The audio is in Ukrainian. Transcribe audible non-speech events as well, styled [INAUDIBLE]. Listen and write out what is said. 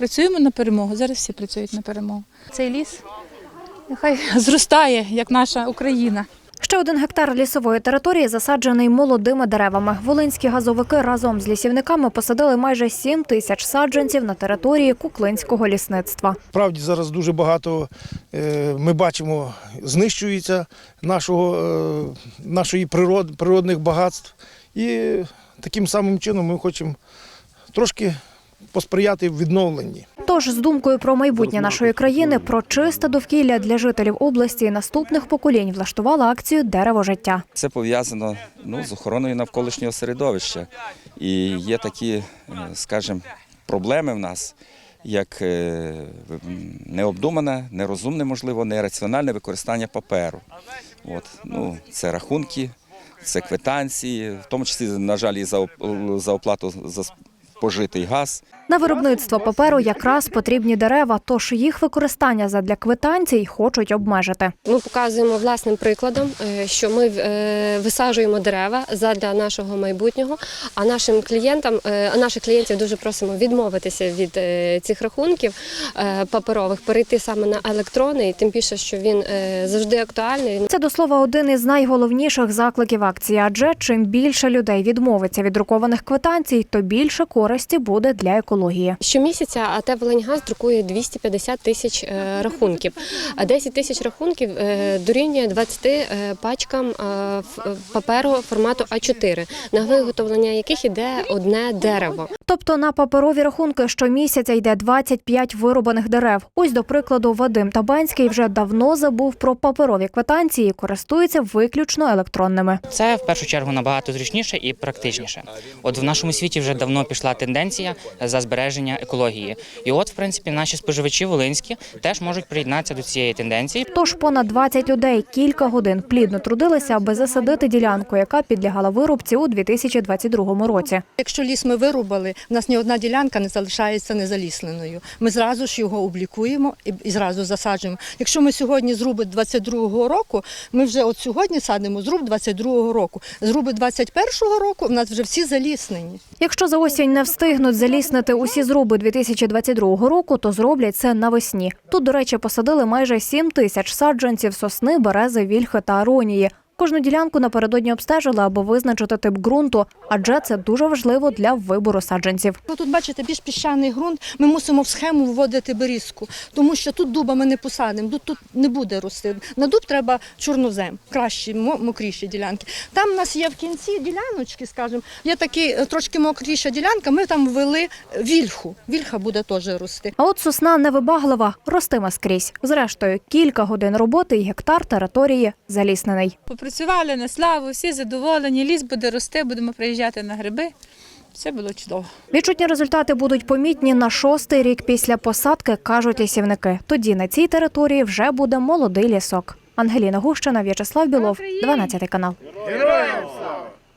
Працюємо на перемогу. Зараз всі працюють на перемогу. Цей ліс нехай [LAUGHS] зростає, як наша Україна. Ще один гектар лісової території засаджений молодими деревами. Волинські газовики разом з лісівниками посадили майже 7 тисяч саджанців на території Куклинського лісництва. Справді зараз дуже багато е, ми бачимо, знищується нашого, е, нашої природ, природних багатств. І таким самим чином ми хочемо трошки посприяти в відновленні. Тож з думкою про майбутнє нашої країни, про чисте довкілля для жителів області і наступних поколінь влаштувала акцію Дерево життя. Це пов'язано ну, з охороною навколишнього середовища. І є такі, е, скажімо, проблеми в нас, як е, необдумане, нерозумне, можливо, нераціональне використання паперу. От, ну, це рахунки, це квитанції, в тому числі, на жаль, і за оплату за спожитий газ. На виробництво паперу якраз потрібні дерева, тож їх використання задля квитанцій хочуть обмежити. Ми показуємо власним прикладом, е, що ми е, висаджуємо дерева задля нашого майбутнього. А нашим клієнтам, е, а наших клієнтів дуже просимо відмовитися від цих рахунків паперових, перейти саме на електронний, тим більше, що він завжди актуальний. Це до слова один із найголовніших закликів акції. Адже чим більше людей відмовиться від друкованих квитанцій, то більше користі буде для екології. Щомісяця АТ «Волиньгаз» друкує 250 тисяч е, рахунків. А 10 тисяч рахунків дорівнює 20 е, пачкам е, паперу формату А4, на виготовлення яких іде одне дерево. Тобто на паперові рахунки щомісяця йде 25 вирубаних дерев. Ось, до прикладу, Вадим Табанський вже давно забув про паперові квитанції і користується виключно електронними. Це в першу чергу набагато зручніше і практичніше. От в нашому світі вже давно пішла тенденція за збереження екології. І от, в принципі, наші споживачі волинські теж можуть приєднатися до цієї тенденції. Тож понад 20 людей кілька годин плідно трудилися, аби засадити ділянку, яка підлягала вирубці у 2022 році. Якщо ліс ми вирубали, в нас ні одна ділянка не залишається незалісненою. Ми зразу ж його облікуємо і, і зразу засаджуємо. Якщо ми сьогодні зруби 22-го року, ми вже от сьогодні садимо зруб 22-го року. Зруби 21-го року в нас вже всі заліснені. Якщо за осінь не встигнуть заліснити усі зруби 2022 року, то зроблять це навесні. Тут, до речі, посадили майже 7 тисяч саджанців сосни, берези, вільхи та аронії. Кожну ділянку напередодні обстежили, аби визначити тип ґрунту, адже це дуже важливо для вибору саджанців. Ну, тут, бачите, більш піщаний ґрунт, ми мусимо в схему вводити берізку, тому що тут дуба ми не посадимо, тут, тут не буде рости. На дуб треба чорнозем, кращі, мо- мокріші ділянки. Там у нас є в кінці діляночки, скажімо, є такі е, трошки мокріша ділянка, ми там ввели вільху. Вільха буде теж рости. А от сосна невибаглива, ростиме скрізь. Зрештою, кілька годин роботи і гектар території заліснений. Попрацювали на славу, всі задоволені, ліс буде рости, будемо приїжджати на гриби. Все було чудово. Відчутні результати будуть помітні на шостий рік після посадки, кажуть лісівники. Тоді на цій території вже буде молодий лісок. Ангеліна Гущина, В'ячеслав Білов, 12 канал. Героям